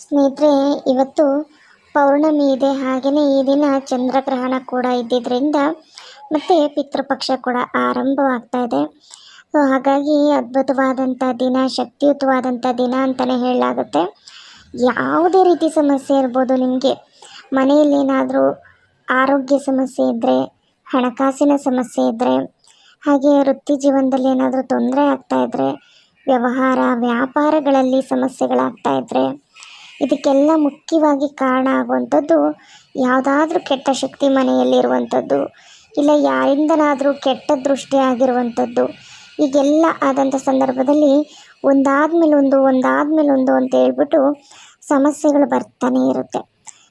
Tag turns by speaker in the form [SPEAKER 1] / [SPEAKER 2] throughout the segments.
[SPEAKER 1] ಸ್ನೇಹಿತರೆ, ಇವತ್ತು ಪೌರ್ಣಮಿ ಇದೆ. ಹಾಗೆಯೇ ಈ ದಿನ ಚಂದ್ರಗ್ರಹಣ ಕೂಡ ಇದ್ದಿದ್ದರಿಂದ ಮತ್ತು ಪಿತೃಪಕ್ಷ ಕೂಡ ಆರಂಭವಾಗ್ತಾ ಇದೆ. ಸೊ, ಹಾಗಾಗಿ ಅದ್ಭುತವಾದಂಥ ದಿನ, ಶಕ್ತಿಯುತವಾದಂಥ ದಿನ ಅಂತಲೇ ಹೇಳಲಾಗುತ್ತೆ. ಯಾವುದೇ ರೀತಿ ಸಮಸ್ಯೆ ಇರ್ಬೋದು ನಿಮಗೆ, ಮನೆಯಲ್ಲಿ ಏನಾದರೂ ಆರೋಗ್ಯ ಸಮಸ್ಯೆ ಇದ್ದರೆ ಹಣಕಾಸಿನ ಸಮಸ್ಯೆ ಇದ್ದರೆ ಹಾಗೆ ವೃತ್ತಿ ಜೀವನದಲ್ಲಿ ಏನಾದರೂ ತೊಂದರೆ ಆಗ್ತಾ ಇದ್ದರೆ ವ್ಯವಹಾರ, ವ್ಯಾಪಾರಗಳಲ್ಲಿ ಸಮಸ್ಯೆಗಳಾಗ್ತಾ ಇದ್ದರೆ ಇದಕ್ಕೆಲ್ಲ ಮುಖ್ಯವಾಗಿ ಕಾರಣ ಆಗುವಂಥದ್ದು ಯಾವುದಾದ್ರೂ ಕೆಟ್ಟ ಶಕ್ತಿ ಮನೆಯಲ್ಲಿರುವಂಥದ್ದು, ಇಲ್ಲ ಯಾರಿಂದನಾದರೂ ಕೆಟ್ಟ ದೃಷ್ಟಿ ಆಗಿರುವಂಥದ್ದು. ಈಗೆಲ್ಲ ಆದಂಥ ಸಂದರ್ಭದಲ್ಲಿ ಒಂದಾದ್ಮೇಲೆ ಒಂದು ಒಂದು ಅಂತ ಹೇಳ್ಬಿಟ್ಟು ಸಮಸ್ಯೆಗಳು ಬರ್ತಾನೆ ಇರುತ್ತೆ.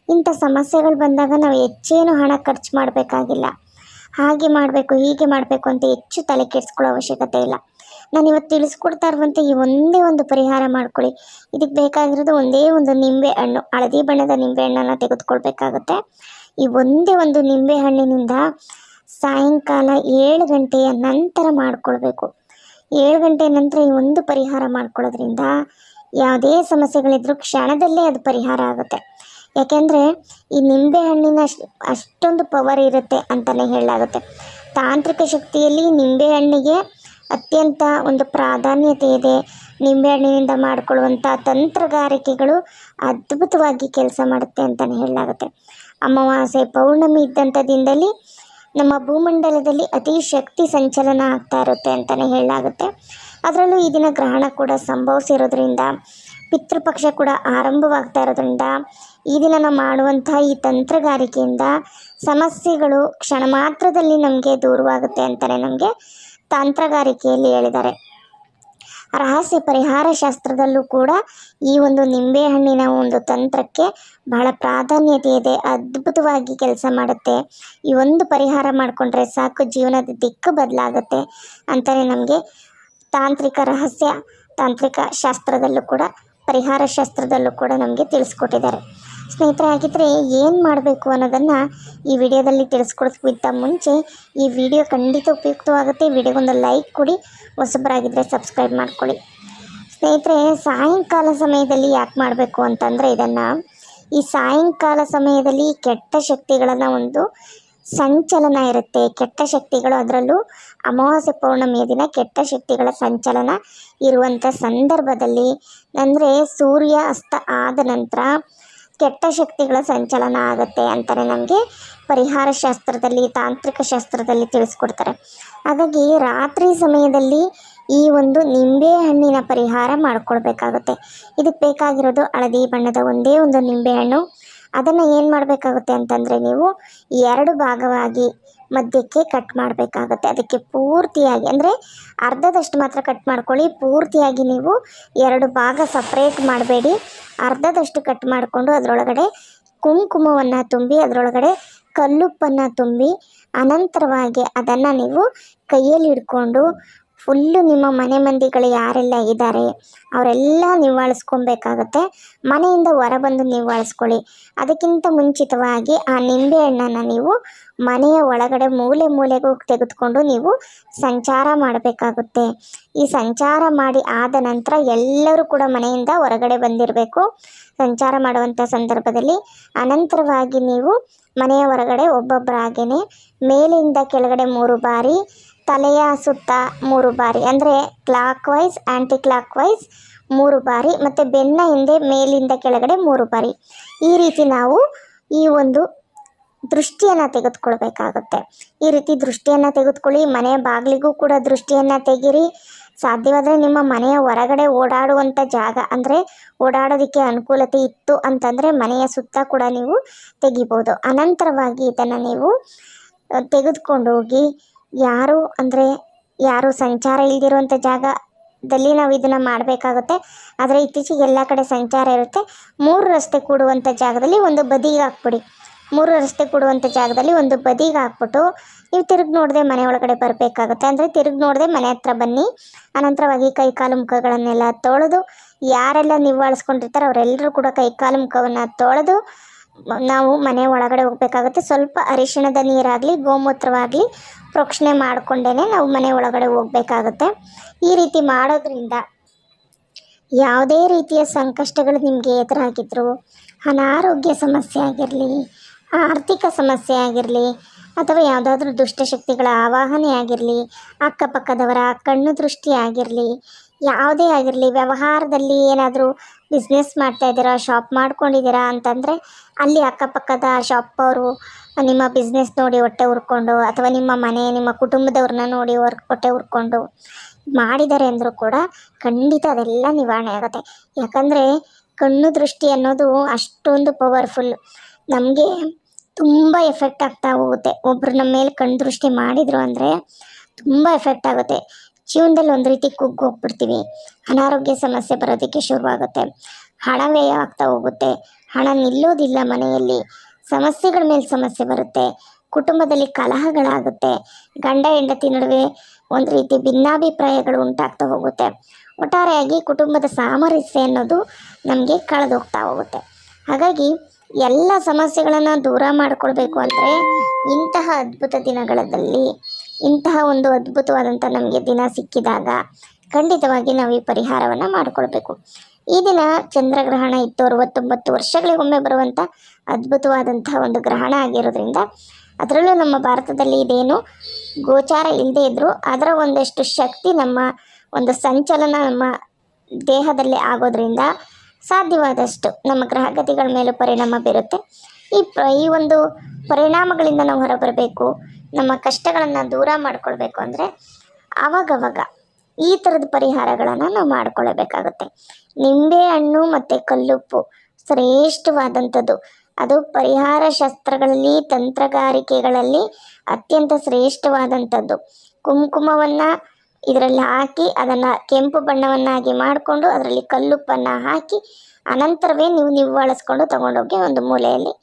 [SPEAKER 1] ಇಂಥ ಸಮಸ್ಯೆಗಳು ಬಂದಾಗ ನಾವು ಹೆಚ್ಚೇನು ಹಣ ಖರ್ಚು ಮಾಡಬೇಕಾಗಿಲ್ಲ. ಹಾಗೆ ಮಾಡಬೇಕು, ಹೀಗೆ ಮಾಡಬೇಕು ಅಂತ ಹೆಚ್ಚು ತಲೆ ಕೆಡಿಸ್ಕೊಳ್ಳೋ ಅವಶ್ಯಕತೆ ಇಲ್ಲ. ನಾನು ಇವತ್ತು ತಿಳಿಸ್ಕೊಡ್ತಾ ಇರುವಂಥ ಈ ಒಂದೇ ಒಂದು ಪರಿಹಾರ ಮಾಡ್ಕೊಳ್ಳಿ. ಇದಕ್ಕೆ ಬೇಕಾಗಿರೋದು ಒಂದೇ ಒಂದು ನಿಂಬೆ ಹಣ್ಣು. ಹಳದಿ ಬಣ್ಣದ ನಿಂಬೆ ಹಣ್ಣನ್ನು ತೆಗೆದುಕೊಳ್ಬೇಕಾಗುತ್ತೆ. ಈ ಒಂದೇ ಒಂದು ನಿಂಬೆ ಹಣ್ಣಿನಿಂದ ಸಾಯಂಕಾಲ ಏಳು ಗಂಟೆಯ ನಂತರ ಮಾಡಿಕೊಳ್ಬೇಕು. ಏಳು ಗಂಟೆಯ ನಂತರ ಈ ಒಂದು ಪರಿಹಾರ ಮಾಡ್ಕೊಳ್ಳೋದ್ರಿಂದ ಯಾವುದೇ ಸಮಸ್ಯೆಗಳಿದ್ರೂ ಕ್ಷಣದಲ್ಲೇ ಅದು ಪರಿಹಾರ ಆಗುತ್ತೆ. ಯಾಕೆಂದರೆ ಈ ನಿಂಬೆ ಹಣ್ಣಿನ ಅಷ್ಟೊಂದು ಪವರ್ ಇರುತ್ತೆ ಅಂತಲೇ ಹೇಳಲಾಗುತ್ತೆ. ತಾಂತ್ರಿಕ ಶಕ್ತಿಯಲ್ಲಿ ನಿಂಬೆ ಹಣ್ಣಿಗೆ ಅತ್ಯಂತ ಒಂದು ಪ್ರಾಧಾನ್ಯತೆ ಇದೆ. ನಿಂಬೆಹಣ್ಣಿನಿಂದ ಮಾಡಿಕೊಳ್ಳುವಂಥ ತಂತ್ರಗಾರಿಕೆಗಳು ಅದ್ಭುತವಾಗಿ ಕೆಲಸ ಮಾಡುತ್ತೆ ಅಂತಲೇ ಹೇಳಲಾಗುತ್ತೆ. ಅಮಾವಾಸ್ಯೆ ಪೌರ್ಣಮಿ ಇದ್ದಂಥ ದಿನದಲ್ಲಿ ನಮ್ಮ ಭೂಮಂಡಲದಲ್ಲಿ ಅತಿ ಶಕ್ತಿ ಸಂಚಲನ ಆಗ್ತಾ ಇರುತ್ತೆ ಅಂತಲೇ ಹೇಳಲಾಗುತ್ತೆ. ಅದರಲ್ಲೂ ಈ ದಿನ ಗ್ರಹಣ ಕೂಡ ಸಂಭವಿಸಿರೋದ್ರಿಂದ, ಪಿತೃಪಕ್ಷ ಕೂಡ ಆರಂಭವಾಗ್ತಾ ಇರೋದ್ರಿಂದ, ಈ ದಿನ ನಾವು ಮಾಡುವಂಥ ಈ ತಂತ್ರಗಾರಿಕೆಯಿಂದ ಸಮಸ್ಯೆಗಳು ಕ್ಷಣ ಮಾತ್ರದಲ್ಲಿ ನಮಗೆ ದೂರವಾಗುತ್ತೆ ಅಂತಲೇ ನಮಗೆ ತಂತ್ರಗಾರಿಕೆಯಲ್ಲಿ ಹೇಳಿದ್ದಾರೆ. ರಹಸ್ಯ ಪರಿಹಾರ ಶಾಸ್ತ್ರದಲ್ಲೂ ಕೂಡ ಈ ಒಂದು ನಿಂಬೆಹಣ್ಣಿನ ಒಂದು ತಂತ್ರಕ್ಕೆ ಬಹಳ ಪ್ರಾಧಾನ್ಯತೆ ಇದೆ. ಅದ್ಭುತವಾಗಿ ಕೆಲಸ ಮಾಡುತ್ತೆ. ಈ ಒಂದು ಪರಿಹಾರ ಮಾಡಿಕೊಂಡ್ರೆ ಸಾಕು, ಜೀವನದ ದಿಕ್ಕು ಬದಲಾಗುತ್ತೆ ಅಂತಲೇ ನಮಗೆ ತಾಂತ್ರಿಕ ರಹಸ್ಯ, ತಾಂತ್ರಿಕ ಶಾಸ್ತ್ರದಲ್ಲೂ ಕೂಡ, ಪರಿಹಾರ ಶಾಸ್ತ್ರದಲ್ಲೂ ಕೂಡ ನಮಗೆ ತಿಳಿಸ್ಕೊಟ್ಟಿದ್ದಾರೆ. ಸ್ನೇಹಿತರೆ ಹಾಗಿದ್ರೆ ಏನು ಮಾಡಬೇಕು ಅನ್ನೋದನ್ನು ಈ ವಿಡಿಯೋದಲ್ಲಿ ತಿಳಿಸ್ಕೊಡೋದಕ್ಕಿಂತ ಮುಂಚೆ ಈ ವಿಡಿಯೋ ಖಂಡಿತ ಉಪಯುಕ್ತವಾಗುತ್ತೆ. ವಿಡಿಯೋಗೊಂದು ಲೈಕ್ ಕೊಡಿ ಹೊಸಬರಾಗಿದ್ದರೆ ಸಬ್ಸ್ಕ್ರೈಬ್ ಮಾಡ್ಕೊಳ್ಳಿ ಸ್ನೇಹಿತರೆ, ಸಾಯಂಕಾಲ ಸಮಯದಲ್ಲಿ ಯಾಕೆ ಮಾಡಬೇಕು ಅಂತಂದರೆ ಇದನ್ನು ಈ ಸಾಯಂಕಾಲ ಸಮಯದಲ್ಲಿ ಕೆಟ್ಟ ಶಕ್ತಿಗಳನ್ನು ಒಂದು ಸಂಚಲನ ಇರುತ್ತೆ. ಕೆಟ್ಟ ಶಕ್ತಿಗಳು ಅದರಲ್ಲೂ ಅಮಾವಾಸ್ಯೆ ಪೌರ್ಣಮಿಯ ದಿನ ಕೆಟ್ಟ ಶಕ್ತಿಗಳ ಸಂಚಲನ ಇರುವಂಥ ಸಂದರ್ಭದಲ್ಲಿ, ಅಂದರೆ ಸೂರ್ಯ ಅಸ್ತ ಆದ ನಂತರ ಕೆಟ್ಟ ಶಕ್ತಿಗಳ ಸಂಚಲನ ಆಗುತ್ತೆ ಅಂತಾರೆ ನಮಗೆ. ಪರಿಹಾರ ಶಾಸ್ತ್ರದಲ್ಲಿ, ತಾಂತ್ರಿಕ ಶಾಸ್ತ್ರದಲ್ಲಿ ತಿಳಿಸ್ಕೊಡ್ತಾರೆ. ಹಾಗಾಗಿ ರಾತ್ರಿ ಸಮಯದಲ್ಲಿ ಈ ಒಂದು ನಿಂಬೆ ಹಣ್ಣಿನ ಪರಿಹಾರ ಮಾಡ್ಕೊಳ್ಬೇಕಾಗುತ್ತೆ. ಇದಕ್ಕೆ ಬೇಕಾಗಿರೋದು ಹಳದಿ ಬಣ್ಣದ ಒಂದೇ ಒಂದು ನಿಂಬೆಹಣ್ಣು ಅದನ್ನು ಏನು ಮಾಡಬೇಕಾಗುತ್ತೆ ಅಂತಂದರೆ ನೀವು ಎರಡು ಭಾಗವಾಗಿ ಮಧ್ಯಕ್ಕೆ ಕಟ್ ಮಾಡಬೇಕಾಗುತ್ತೆ. ಅದಕ್ಕೆ ಪೂರ್ತಿಯಾಗಿ, ಅಂದರೆ ಅರ್ಧದಷ್ಟು ಮಾತ್ರ ಕಟ್ ಮಾಡ್ಕೊಳ್ಳಿ. ಪೂರ್ತಿಯಾಗಿ ನೀವು ಎರಡು ಭಾಗ ಸಪ್ರೇಟ್ ಮಾಡಬೇಡಿ. ಅರ್ಧದಷ್ಟು ಕಟ್ ಮಾಡಿಕೊಂಡು ಅದರೊಳಗಡೆ ಕುಂಕುಮವನ್ನು ತುಂಬಿ, ಅದರೊಳಗಡೆ ಕಲ್ಲುಪ್ಪನ್ನು ತುಂಬಿ, ಅನಂತರವಾಗಿ ಅದನ್ನು ನೀವು ಕೈಯಲ್ಲಿ ಹಿಡ್ಕೊಂಡು ಫುಲ್ಲು ನಿಮ್ಮ ಮನೆ ಮಂದಿಗಳು ಯಾರೆಲ್ಲ ಇದ್ದಾರೆ, ಅವರೆಲ್ಲ ನಿವಾಳಿಸ್ಕೊಬೇಕಾಗತ್ತೆ ಮನೆಯಿಂದ ಹೊರಬಂದು ನಿವಾಳಿಸ್ಕೊಳ್ಳಿ ಅದಕ್ಕಿಂತ ಮುಂಚಿತವಾಗಿ ಆ ನಿಂಬೆ ಹಣ್ಣನ್ನು ನೀವು ಮನೆಯ ಒಳಗಡೆ ಮೂಲೆ ಮೂಲೆಗೂ ತೆಗೆದುಕೊಂಡು ನೀವು ಸಂಚಾರ ಮಾಡಬೇಕಾಗುತ್ತೆ. ಈ ಸಂಚಾರ ಮಾಡಿ ಆದ ನಂತರ ಎಲ್ಲರೂ ಕೂಡ ಮನೆಯಿಂದ ಹೊರಗಡೆ ಬಂದಿರಬೇಕು. ಸಂಚಾರ ಮಾಡುವಂಥ ಸಂದರ್ಭದಲ್ಲಿ ಅನಂತರವಾಗಿ ನೀವು ಮನೆಯ ಹೊರಗಡೆ ಒಬ್ಬೊಬ್ಬರಾಗೇ ಮೇಲಿಂದ ಕೆಳಗಡೆ ಮೂರು ಬಾರಿ ತಲೆಯ ಸುತ್ತ ಮೂರು ಬಾರಿ, ಅಂದರೆ clockwise anticlockwise ಮೂರು ಬಾರಿ, ಮತ್ತು ಬೆನ್ನ ಹಿಂದೆ, ಮೇಲಿಂದ ಕೆಳಗಡೆ ಮೂರು ಬಾರಿ. ಈ ರೀತಿ ನಾವು ಈ ಒಂದು ದೃಷ್ಟಿಯನ್ನು ತೆಗೆದುಕೊಳ್ಬೇಕಾಗುತ್ತೆ. ಈ ರೀತಿ ದೃಷ್ಟಿಯನ್ನು ತೆಗೆದುಕೊಳ್ಳಿ, ಮನೆಯ ಬಾಗಿಲಿಗೂ ಕೂಡ ದೃಷ್ಟಿಯನ್ನು ತೆಗೀರಿ ಸಾಧ್ಯವಾದರೆ ನಿಮ್ಮ ಮನೆಯ ಹೊರಗಡೆ ಓಡಾಡುವಂಥ ಜಾಗ, ಅಂದರೆ ಓಡಾಡೋದಕ್ಕೆ ಅನುಕೂಲತೆ ಇತ್ತು ಅಂತಂದರೆ ಮನೆಯ ಸುತ್ತ ಕೂಡ ನೀವು ತೆಗಿಬೋದು. ಅನಂತರವಾಗಿ ಇದನ್ನು ನೀವು ತೆಗೆದುಕೊಂಡು ಹೋಗಿ ಯಾರು ಅಂದರೆ ಯಾರು ಸಂಚಾರ ಇಲ್ದಿರುವಂಥ ಜಾಗದಲ್ಲಿ ನಾವು ಇದನ್ನು ಮಾಡಬೇಕಾಗುತ್ತೆ. ಆದರೆ ಇತ್ತೀಚೆಗೆ ಎಲ್ಲ ಕಡೆ ಸಂಚಾರ ಇರುತ್ತೆ. ಮೂರು ರಸ್ತೆ ಕೂಡುವಂಥ ಜಾಗದಲ್ಲಿ ಒಂದು ಬದಿಗೆ ಹಾಕ್ಬಿಡಿ. ಮೂರು ರಸ್ತೆ ಕೂಡುವಂಥ ಜಾಗದಲ್ಲಿ ಒಂದು ಬದಿಗೆ ಹಾಕ್ಬಿಟ್ಟು ನೀವು ತಿರುಗಿ ನೋಡದೆ ಮನೆ ಒಳಗಡೆ ಬರಬೇಕಾಗುತ್ತೆ. ಅಂದರೆ ತಿರುಗಿ ನೋಡದೆ ಮನೆ ಹತ್ರ ಬನ್ನಿ. ಅನಂತರವಾಗಿ ಕೈ ಕಾಲು ಮುಖಗಳನ್ನೆಲ್ಲ ತೊಳೆದು ಯಾರೆಲ್ಲ ನಿವಾಳಿಸ್ಕೊಂಡಿರ್ತಾರೆ ಅವರೆಲ್ಲರೂ ಕೂಡ ಕೈ ಕಾಲು ಮುಖವನ್ನು ತೊಳೆದು ನಾವು ಮನೆ ಒಳಗಡೆ ಹೋಗಬೇಕಾಗುತ್ತೆ. ಸ್ವಲ್ಪ ಅರಿಶಿಣದ ನೀರಾಗಲಿ, ಗೋಮೂತ್ರವಾಗಲಿ ಪ್ರೋಕ್ಷಣೆ ಮಾಡಿಕೊಂಡೇ ನಾವು ಮನೆ ಒಳಗಡೆ ಹೋಗಬೇಕಾಗುತ್ತೆ. ಈ ರೀತಿ ಮಾಡೋದ್ರಿಂದ ಯಾವುದೇ ರೀತಿಯ ಸಂಕಷ್ಟಗಳು ನಿಮಗೆ ಎದುರಾಗಿದ್ದರು ಅನಾರೋಗ್ಯ ಸಮಸ್ಯೆ ಆಗಿರಲಿ, ಆರ್ಥಿಕ ಸಮಸ್ಯೆ ಆಗಿರಲಿ, ಅಥವಾ ಯಾವುದಾದ್ರೂ ದುಷ್ಟಶಕ್ತಿಗಳ ಆವಾಹನೆ ಆಗಿರಲಿ, ಅಕ್ಕಪಕ್ಕದವರ ಕಣ್ಣು ದೃಷ್ಟಿ ಆಗಿರಲಿ ಯಾವುದೇ ಆಗಿರಲಿ, ವ್ಯವಹಾರದಲ್ಲಿ ಏನಾದರೂ ಬಿಸ್ನೆಸ್ ಮಾಡ್ತಾ ಇದ್ದೀರಾ ಶಾಪ್ ಮಾಡ್ಕೊಂಡಿದ್ದೀರಾ ಅಂತಂದರೆ ಅಲ್ಲಿ ಅಕ್ಕಪಕ್ಕದ ಶಾಪ್ ಅವರು ನಿಮ್ಮ ಬಿಸ್ನೆಸ್ ನೋಡಿ ಹೊಟ್ಟೆ ಉರ್ಕೊಂಡು ಅಥವಾ ನಿಮ್ಮ ಮನೆ, ನಿಮ್ಮ ಕುಟುಂಬದವ್ರನ್ನ ನೋಡಿ ಹೊರ್, ಹೊಟ್ಟೆ ಉರ್ಕೊಂಡು ಮಾಡಿದ್ದಾರೆ ಅಂದರೂ ಕೂಡ ಖಂಡಿತ ಅದೆಲ್ಲ ನಿವಾರಣೆ ಆಗುತ್ತೆ. ಯಾಕಂದರೆ ಕಣ್ಣು ದೃಷ್ಟಿ ಅನ್ನೋದು ಅಷ್ಟೊಂದು ಪವರ್ಫುಲ್ ನಮಗೆ ತುಂಬ ಎಫೆಕ್ಟ್ ಆಗ್ತಾ ಹೋಗುತ್ತೆ. ಒಬ್ಬರು ನಮ್ಮ ಮೇಲೆ ಕಣ್ಣು ದೃಷ್ಟಿ ಮಾಡಿದರು ಅಂದರೆ ತುಂಬ ಎಫೆಕ್ಟ್ ಆಗುತ್ತೆ. ಜೀವನದಲ್ಲಿ ಒಂದು ರೀತಿ ಕುಗ್ಗಿ ಹೋಗ್ಬಿಡ್ತೀವಿ. ಅನಾರೋಗ್ಯ ಸಮಸ್ಯೆ ಬರೋದಕ್ಕೆ ಶುರುವಾಗುತ್ತೆ. ಹಣ ವ್ಯಯ ಆಗ್ತಾ ಹೋಗುತ್ತೆ. ಹಣ ನಿಲ್ಲೋದಿಲ್ಲ ಮನೆಯಲ್ಲಿ. ಸಮಸ್ಯೆಗಳ ಮೇಲೆ ಸಮಸ್ಯೆ ಬರುತ್ತೆ. ಕುಟುಂಬದಲ್ಲಿ ಕಲಹಗಳಾಗುತ್ತೆ. ಗಂಡ ಹೆಂಡತಿ ನಡುವೆ ಒಂದು ರೀತಿ ಭಿನ್ನಾಭಿಪ್ರಾಯಗಳು ಉಂಟಾಗ್ತಾ ಹೋಗುತ್ತೆ. ಒಟ್ಟಾರೆಯಾಗಿ ಕುಟುಂಬದ ಸಾಮರಸ್ಯ ಅನ್ನೋದು ನಮಗೆ ಕಳೆದೋಗ್ತಾ ಹೋಗುತ್ತೆ. ಹಾಗಾಗಿ ಎಲ್ಲ ಸಮಸ್ಯೆಗಳನ್ನು ದೂರ ಮಾಡಿಕೊಳ್ಬೇಕು ಅಂದರೆ ಇಂತಹ ಅದ್ಭುತ ದಿನಗಳಲ್ಲಿ ಇಂತಹ ಒಂದು ಅದ್ಭುತವಾದಂಥ ನಮಗೆ ದಿನ ಸಿಕ್ಕಿದಾಗ ಖಂಡಿತವಾಗಿ ನಾವು ಈ ಪರಿಹಾರವನ್ನು ಮಾಡಿಕೊಳ್ಬೇಕು. ಈ ದಿನ ಚಂದ್ರಗ್ರಹಣ ಇತ್ತು, ಅರವತ್ತೊಂಬತ್ತು ವರ್ಷಗಳಿಗೊಮ್ಮೆ ಬರುವಂಥ ಅದ್ಭುತವಾದಂತಹ ಒಂದು ಗ್ರಹಣ ಆಗಿರೋದ್ರಿಂದ ಅದರಲ್ಲೂ ನಮ್ಮ ಭಾರತದಲ್ಲಿ ಇದೇನು ಗೋಚಾರ ಇಲ್ಲದೇ ಇದ್ದರೂ ಅದರ ಒಂದಷ್ಟು ಶಕ್ತಿ ನಮ್ಮ ಒಂದು ಸಂಚಲನ ನಮ್ಮ ದೇಹದಲ್ಲಿ ಆಗೋದ್ರಿಂದ ಸಾಧ್ಯವಾದಷ್ಟು ನಮ್ಮ ಗ್ರಹಗತಿಗಳ ಮೇಲೂ ಪರಿಣಾಮ ಬೀರುತ್ತೆ. ಈ ಈ ಒಂದು ಪರಿಣಾಮಗಳಿಂದ ನಾವು ಹೊರಬರಬೇಕು. ನಮ್ಮ ಕಷ್ಟಗಳನ್ನು ದೂರ ಮಾಡಿಕೊಳ್ಬೇಕು ಅಂದರೆ ಆವಾಗವಾಗ ಈ ಥರದ ಪರಿಹಾರಗಳನ್ನು ನಾವು ಮಾಡಿಕೊಳ್ಳಬೇಕಾಗುತ್ತೆ ನಿಂಬೆ ಹಣ್ಣು ಮತ್ತು ಕಲ್ಲುಪ್ಪು ಶ್ರೇಷ್ಠವಾದಂಥದ್ದು. ಅದು ಪರಿಹಾರ ಶಾಸ್ತ್ರಗಳಲ್ಲಿ, ತಂತ್ರಗಾರಿಕೆಗಳಲ್ಲಿ ಅತ್ಯಂತ ಶ್ರೇಷ್ಠವಾದಂಥದ್ದು. ಕುಂಕುಮವನ್ನು ಇದರಲ್ಲಿ ಹಾಕಿ ಅದನ್ನು ಕೆಂಪು ಬಣ್ಣವನ್ನಾಗಿ ಮಾಡಿಕೊಂಡು ಅದರಲ್ಲಿ ಕಲ್ಲುಪ್ಪನ್ನು ಹಾಕಿ ಅನಂತರವೇ ನೀವು ನಿವ್ವಾಳಿಸ್ಕೊಂಡು ತಗೊಂಡೋಗಿ ಒಂದು ಮೂಲೆಯಲ್ಲಿ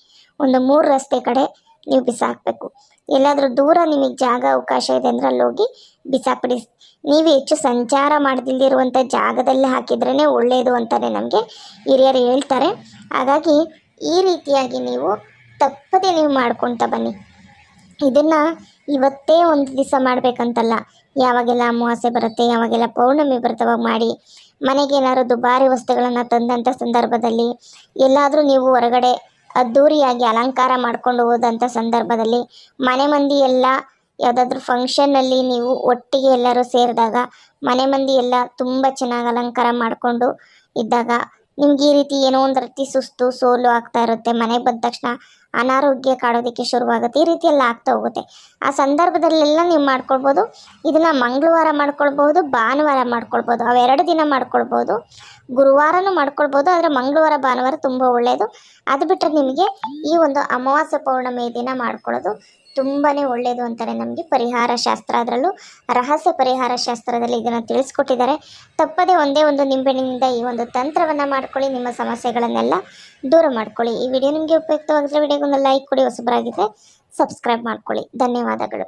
[SPEAKER 1] ಒಂದು ಮೂರು ರಸ್ತೆ ಕಡೆ ನೀವು ಬಿಸಾಕಬೇಕು. ಎಲ್ಲಾದರೂ ದೂರ ನಿಮಗೆ ಜಾಗ ಅವಕಾಶ ಇದೆ ಅಂದರೆ ಅಲ್ಲಿ ಹೋಗಿ ಬಿಸಾಕ್ಬಿಡಿ. ನೀವು ಹೆಚ್ಚು ಸಂಚಾರ ಮಾಡದಿಲ್ಲಿರುವಂಥ ಜಾಗದಲ್ಲಿ ಹಾಕಿದ್ರೇ ಒಳ್ಳೆಯದು ಅಂತಲೇ ನಮಗೆ ಹಿರಿಯರು ಹೇಳ್ತಾರೆ. ಹಾಗಾಗಿ ಈ ರೀತಿಯಾಗಿ ನೀವು ತಪ್ಪದೆ ನೀವು ಮಾಡ್ಕೊಳ್ತಾ ಬನ್ನಿ. ಇದನ್ನು ಇವತ್ತೇ ಒಂದು ದಿವಸ ಮಾಡಬೇಕಂತಲ್ಲ. ಯಾವಾಗೆಲ್ಲ ಅಮಾವಾಸ್ಯೆ ಬರುತ್ತೆ, ಯಾವಾಗೆಲ್ಲ ಪೌರ್ಣಮಿ ಬರ್ತವಾಗ ಮಾಡಿ. ಮನೆಗೆ ಏನಾದ್ರು ದುಬಾರಿ ವಸ್ತುಗಳನ್ನು ತಂದಂಥ ಸಂದರ್ಭದಲ್ಲಿ ಎಲ್ಲಾದರೂ ನೀವು ಹೊರಗಡೆ ಅದ್ಧೂರಿಯಾಗಿ ಅಲಂಕಾರ ಮಾಡ್ಕೊಂಡು ಹೋದಂಥ ಸಂದರ್ಭದಲ್ಲಿ ಮನೆ ಮಂದಿ ಎಲ್ಲ ಯಾವುದಾದ್ರೂ ಫಂಕ್ಷನ್ನಲ್ಲಿ ನೀವು ಒಟ್ಟಿಗೆ ಎಲ್ಲರೂ ಸೇರಿದಾಗ ಮನೆ ಮಂದಿ ಎಲ್ಲ ತುಂಬ ಚೆನ್ನಾಗಿ ಅಲಂಕಾರ ಮಾಡಿಕೊಂಡು ಇದ್ದಾಗ ನಿಮ್ಗೆ ಈ ರೀತಿ ಏನೋ ಒಂದು ರೀತಿ ಸುಸ್ತು ಸೋಲು ಆಗ್ತಾ ಇರುತ್ತೆ. ಮನೆಗೆ ಬಂದ ತಕ್ಷಣ ಅನಾರೋಗ್ಯ ಕಾಡೋದಕ್ಕೆ ಶುರುವಾಗುತ್ತೆ, ಈ ರೀತಿ ಆಗ್ತಾ ಹೋಗುತ್ತೆ. ಆ ಸಂದರ್ಭದಲ್ಲೆಲ್ಲ ನೀವು ಮಾಡ್ಕೊಳ್ಬೋದು, ಇದನ್ನು ಮಂಗಳವಾರ ಮಾಡ್ಕೊಳ್ಬೋದು, ಭಾನುವಾರ ಮಾಡ್ಕೊಳ್ಬೋದು ಅವೆರಡು ದಿನ ಮಾಡ್ಕೊಳ್ಬೋದು, ಗುರುವಾರನೂ ಮಾಡ್ಕೊಳ್ಬೋದು, ಆದರೆ ಮಂಗಳವಾರ, ಭಾನುವಾರ ತುಂಬ ಒಳ್ಳೆಯದು ಅದು ಬಿಟ್ಟರೆ ನಿಮಗೆ ಈ ಒಂದು ಅಮಾವಾಸ್ಯ ಪೌರ್ಣಮಿ ದಿನ ಮಾಡ್ಕೊಳ್ಳೋದು ತುಂಬಾ ಒಳ್ಳೆಯದು ಅಂತಾರೆ ನಮಗೆ ಪರಿಹಾರ ಶಾಸ್ತ್ರ ಅದರಲ್ಲೂ ರಹಸ್ಯ ಪರಿಹಾರ ಶಾಸ್ತ್ರದಲ್ಲಿ ಇದನ್ನು ತಿಳಿಸ್ಕೊಟ್ಟಿದ್ದಾರೆ. ತಪ್ಪದೇ ಒಂದೇ ಒಂದು ನಿಂಬೆಹಣ್ಣಿನಿಂದ ಈ ಒಂದು ತಂತ್ರವನ್ನು ಮಾಡ್ಕೊಳ್ಳಿ, ನಿಮ್ಮ ಸಮಸ್ಯೆಗಳನ್ನೆಲ್ಲ ದೂರ ಮಾಡ್ಕೊಳ್ಳಿ. ಈ ವಿಡಿಯೋ ನಿಮಗೆ ಉಪಯುಕ್ತವಾಗಿದ್ದರೆ ವಿಡಿಯೋಗೊಂದು ಲೈಕ್ ಕೊಡಿ ಹೊಸಬರಾಗಿದ್ದರೆ ಸಬ್ಸ್ಕ್ರೈಬ್ ಮಾಡ್ಕೊಳ್ಳಿ. ಧನ್ಯವಾದಗಳು.